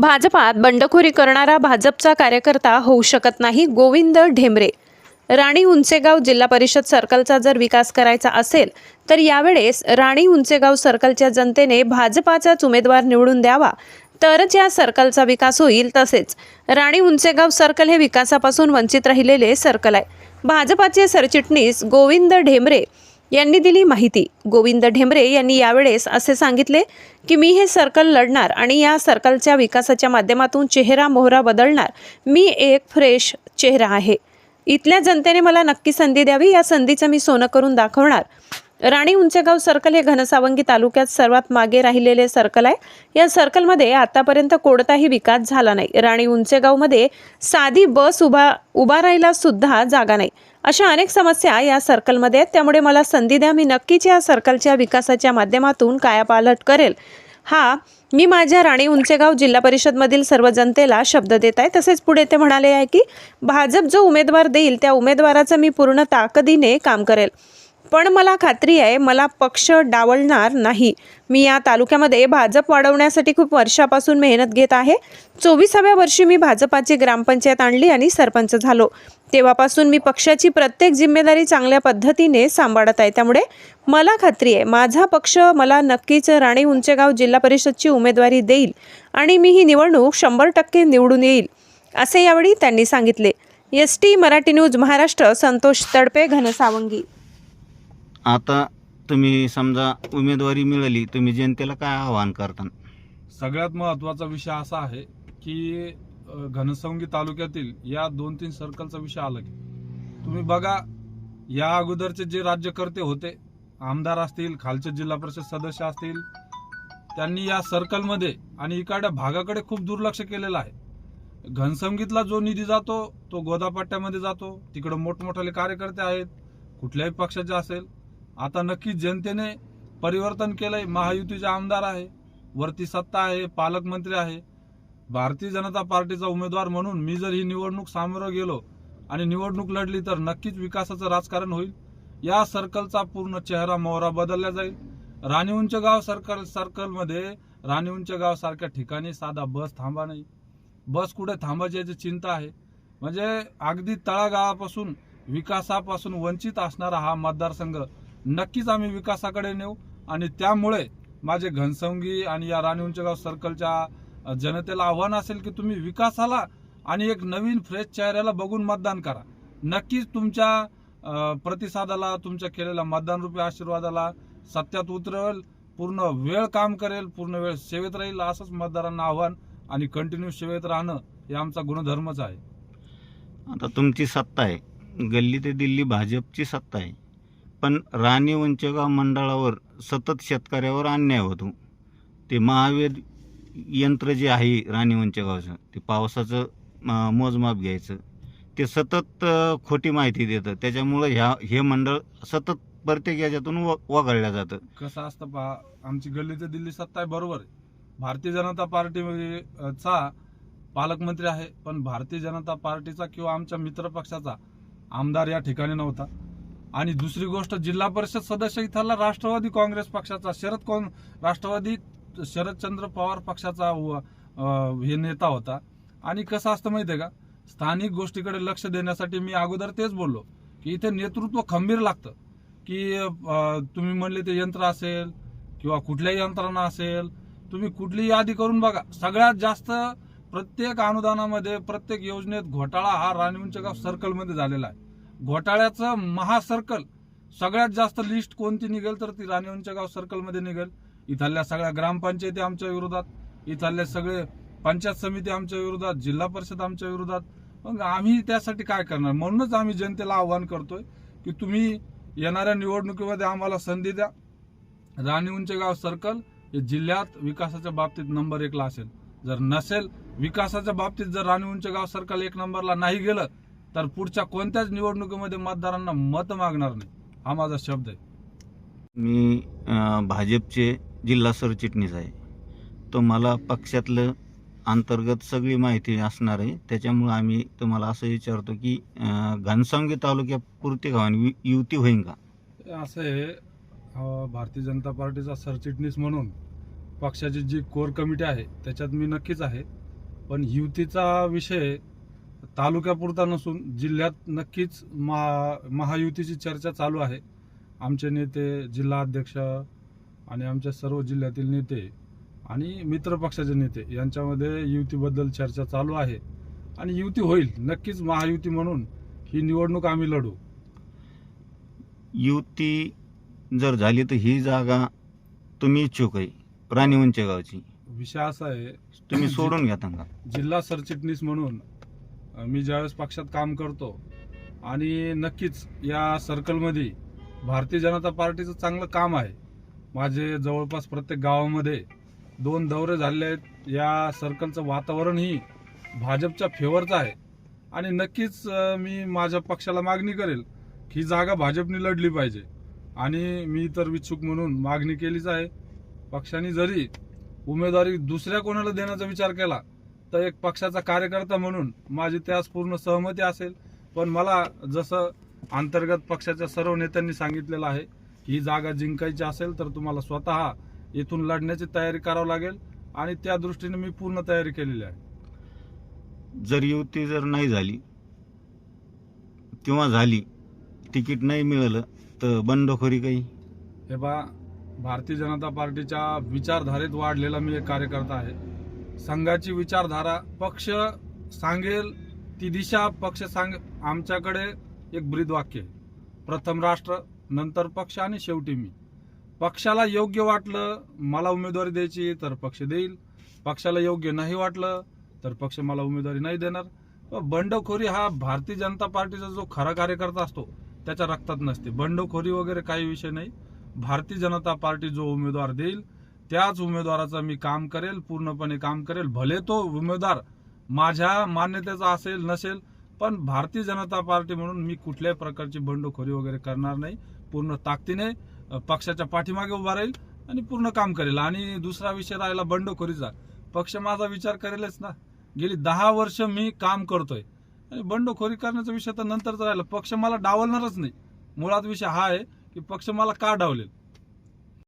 भाजपात बंडखोरी करणारा भाजपचा कार्यकर्ता होऊ शकत नाही गोविंद ढेमरे राणी उंचेगाव जिल्हा परिषद सर्कलचा जर विकास करायचा असेल तर यावेळेस राणी उंचेगाव सर्कलच्या जनतेने भाजपाचाच उमेदवार निवडून द्यावा तरच या सर्कलचा विकास होईल तसेच. राणी उंचेगाव सर्कल हे विकासापासून वंचित राहिलेले सर्कल आहे. भाजपाचे सरचिटणीस गोविंद ढेमरे यांनी दिली माहिती. गोविंद ढेंबरे यांनी यावेळेस असे सांगितले की मी हे सर्कल लढणार आणि या सर्कलच्या विकासाच्या माध्यमातून चेहरा मोहरा बदलणार. मी एक फ्रेश चेहरा आहे. इथल्या जनतेने मला नक्की संधी द्यावी. या संधीचं मी सोनं करून दाखवणार. राणी उंचेगाव सर्कल हे घनसावंगी तालुक्यात सर्वात मागे राहिलेले सर्कल आहे. या सर्कलमध्ये आतापर्यंत कोणताही विकास झाला नाही. राणी उंचेगावमध्ये साधी बस उभा उभा राहायला सुद्धा जागा नाही. अशा अनेक समस्या या सर्कलमध्ये आहेत. त्यामुळे मला संधी द्या. मी नक्कीच या सर्कलच्या विकासाच्या माध्यमातून कायापालट करेल. हा मी माझ्या राणी उंचेगाव जिल्हा परिषदमधील सर्व जनतेला शब्द देत आहे. तसेच पुढे ते म्हणाले आहे की भाजप जो उमेदवार देईल त्या उमेदवाराचं मी पूर्ण ताकदीने काम करेल. पण मला खात्री आहे मला पक्ष डावलणार नाही. मी या तालुक्यामध्ये भाजप वाढवण्यासाठी खूप वर्षापासून मेहनत घेत आहे. चोवीसाव्या वर्षी मी भाजपाची ग्रामपंचायत आणली आणि सरपंच झालो. तेव्हापासून मी पक्षाची प्रत्येक जिम्मेदारी चांगल्या पद्धतीने सांभाळत आहे. त्यामुळे मला खात्री आहे माझा पक्ष मला नक्कीच राणे उंचेगाव जिल्हा परिषदची उमेदवारी देईल आणि मी ही निवडणूक शंभर टक्के निवडून येईल असे यावेळी त्यांनी सांगितले. S T Marathi news Maharashtra Santosh Tadpe Ghansawangi. आता तुम्ही समजा उमेदवारी मिळाली तुम्ही जनतेला काय आवाहन करता सगळ्यात महत्त्वाचा विषय असा आहे की अ, घनसंगी तालुक्यातील या दोन तीन सर्कलचा विषय आला की तुम्ही बघा या अगोदरचे जे राज्यकर्ते होते आमदार असतील खालचे जिल्हा परिषद सदस्य असतील त्यांनी या सर्कलमध्ये आणि इकडच्या भागाकडे खूप दुर्लक्ष केलेलं आहे. घनसंगीतला जो निधी जातो तो गोदापट्ट्यामध्ये जातो. तिकडे मोठमोठाले कार्यकर्ते आहेत. कुठल्याही पक्षाचे असेल आता नक्कीच जनतेने परिवर्तन केलंय. महायुतीचे आमदार आहे वरती सत्ता आहे पालकमंत्री आहे. भारतीय जनता पार्टीचा उमेदवार म्हणून मी जर ही निवडणूक सामोरं गेलो आणि निवडणूक लढली तर नक्कीच विकासाचं राजकारण होईल. या सर्कलचा पूर्ण चेहरा मोहरा बदलला जाईल. राणी उंच गाव सर्कल सर्कलमध्ये राणी उंच गाव सारख्या ठिकाणी साधा बस थांबा नाही. बस कुठे थांबायची याची चिंता आहे. म्हणजे अगदी तळागाळापासून विकासापासून वंचित असणारा हा मतदारसंघ नक्कीच आम्ही विकासाकडे नेऊ. आणि त्यामुळे माझे घनसंगी आणि या राणी उंचगाव सर्कलच्या जनतेला आव्हान असेल की तुम्ही विकासाला आणि एक नवीन फ्रेश चेहऱ्याला बघून मतदान करा. नक्कीच तुमच्या प्रतिसादाला तुमच्या केलेल्या मतदान रूपी आशीर्वादाला सत्यात उतरवेल पूर्ण वेळ काम करेल पूर्ण वेळ सेवेत राहील असंच मतदारांना आव्हान आणि कंटिन्यू सेवेत राहणं हे आमचा गुणधर्मच आहे. आता तुमची सत्ता आहे. गल्ली ते दिल्ली भाजपची सत्ता आहे. पण राणी वंचगाव मंडळावर सतत शेतकऱ्यावर अन्याय होतो. ते महावीर यंत्र जे आहे राणी वंचगावचं ते पावसाचं मोजमाप घ्यायचं. ते सतत खोटी माहिती देतं. त्याच्यामुळं ह्या हे मंडळ सतत प्रत्येक याच्यातून व वगळलं जातं. कसं असतं पहा आमची गल्ली दिल्ली सत्ता आहे बरोबर भारतीय जनता पार्टीचा पालकमंत्री आहे पण भारतीय जनता पार्टीचा किंवा आमच्या मित्रपक्षाचा आमदार या ठिकाणी नव्हता. आणि दुसरी गोष्ट जिल्हा परिषद सदस्य इथला राष्ट्रवादी काँग्रेस पक्षाचा शरद कोण राष्ट्रवादी शरदचंद्र पवार पक्षाचा हे नेता होता. आणि कसं असतं माहितीये का? स्थानिक गोष्टीकडे लक्ष देण्यासाठी मी अगोदर तेच बोललो की इथे नेतृत्व खंबीर लागतं. की तुम्ही म्हणले ते यंत्र असेल किंवा कुठल्याही यंत्रणा असेल तुम्ही कुठलीही यादी करून बघा. सगळ्यात जास्त प्रत्येक अनुदानामध्ये प्रत्येक योजनेत घोटाळा हा राणी सर्कलमध्ये झालेला आहे. घोटाळ्याचं महासर्कल. सगळ्यात जास्त लिस्ट कोणती निघेल तर ती राणी उंचगाव सर्कलमध्ये निघेल. इथल्या सगळ्या ग्रामपंचायती आमच्या विरोधात इथले सगळे पंचायत समिती आमच्या विरोधात जिल्हा परिषद आमच्या विरोधात. मग आम्ही त्यासाठी काय करणार? म्हणूनच आम्ही जनतेला आव्हान करतोय की तुम्ही येणाऱ्या निवडणुकीमध्ये आम्हाला संधी द्या. राणी उंचगाव सर्कल हे जिल्ह्यात विकासाच्या बाबतीत नंबर एकला असेल. जर नसेल विकासाच्या बाबतीत जर राणी उंचगाव सर्कल एक नंबरला नाही गेलं तर पुढच्या कोणत्याच निवडणुकीमध्ये मतदारांना मत मागणार नाही. हा माझा शब्द आहे. मी भाजपचे जिल्हा सरचिटणीस आहे. तो मला पक्षातलं अंतर्गत सगळी माहिती असणार आहे. त्याच्यामुळं आम्ही तुम्हाला असं विचारतो की घनसावंगी तालुक्यापुरती गावाने युती होईन का? असं आहे भारतीय जनता पार्टीचा सरचिटणीस म्हणून पक्षाची जी कोर कमिटी आहे त्याच्यात मी नक्कीच आहे. पण युतीचा विषय तालुक्यापुरता नसून जिल्ह्यात नक्कीच महा महायुतीची चर्चा चालू आहे. आमचे नेते जिल्हा अध्यक्ष आणि आमच्या सर्व जिल्ह्यातील नेते आणि मित्र पक्षाचे नेते यांच्यामध्ये युतीबद्दल चर्चा चालू आहे. आणि युती होईल. नक्कीच महायुती म्हणून ही निवडणूक आम्ही लढू. युती जर झाली तर ही जागा तुम्ही इच्छुक आहे राणी उंचेगावची विषय असा आहे. तुम्ही सोडून घेता का जिल्हा सरचिटणीस म्हणून मी ज्यावेळेस पक्षात काम करतो आणि नक्कीच या सर्कलमध्ये भारतीय जनता पार्टीचं चांगलं काम आहे. माझे जवळपास प्रत्येक गावामध्ये दोन दौरे झाले आहेत. या सर्कलचं वातावरणही भाजपच्या फेवरचं आहे. आणि नक्कीच मी माझ्या पक्षाला मागणी करेल ही जागा भाजपने लढली पाहिजे. आणि मी तर इच्छुक म्हणून मागणी केलीच आहे. पक्षाने जरी उमेदवारी दुसऱ्या कोणाला देण्याचा विचार केला तर एक पक्षाचा कार्यकर्ता म्हणून माझी त्यास पूर्ण सहमती असेल. पण मला जसं अंतर्गत पक्षाच्या सर्व नेत्यांनी सांगितलेलं आहे ही जागा जिंकायची असेल तर तुम्हाला स्वतः इथून लढण्याची तयारी करावी लागेल आणि त्या दृष्टीने मी पूर्ण तयारी केलेली आहे. जर युती जर नाही झाली किंवा झाली तिकीट नाही मिळालं तर बंडखोरी काही? हे बा भारतीय जनता पार्टीच्या विचारधारेत वाढलेला मी एक कार्यकर्ता आहे. संघाची विचारधारा पक्ष सांगेल ती दिशा पक्ष सांग आमच्याकडे एक ब्रीद वाक्य आहे. प्रथम राष्ट्र नंतर पक्ष आणि शेवटी मी. पक्षाला योग्य वाटलं मला उमेदवारी द्यायची तर पक्ष देईल. पक्षाला योग्य नाही वाटलं तर पक्ष मला उमेदवारी नाही देणार. बंडखोरी हा भारतीय जनता पार्टीचा जो खरा कार्यकर्ता असतो त्याच्या रक्तात नसते. बंडखोरी वगैरे काही विषय नाही. भारतीय जनता पार्टी जो उमेदवार देईल त्याच उमेदवाराचं मी काम करेल पूर्णपणे काम करेल. भले तो उमेदवार माझ्या मान्यतेचा असेल नसेल पण भारतीय जनता पार्टी म्हणून मी कुठल्याही प्रकारची बंडखोरी वगैरे करणार नाही. पूर्ण ताकदीने पक्षाच्या पाठीमागे उभा राहील आणि पूर्ण काम करेल. आणि दुसरा विषय राहिला बंडखोरीचा. पक्ष माझा विचार करेलच ना. गेली दहा वर्ष मी काम करतोय. आणि बंडखोरी करण्याचा विषय तर नंतरच राहिला. पक्ष मला डावलणारच नाही. मुळात विषय हा आहे की पक्ष मला का डावलेल?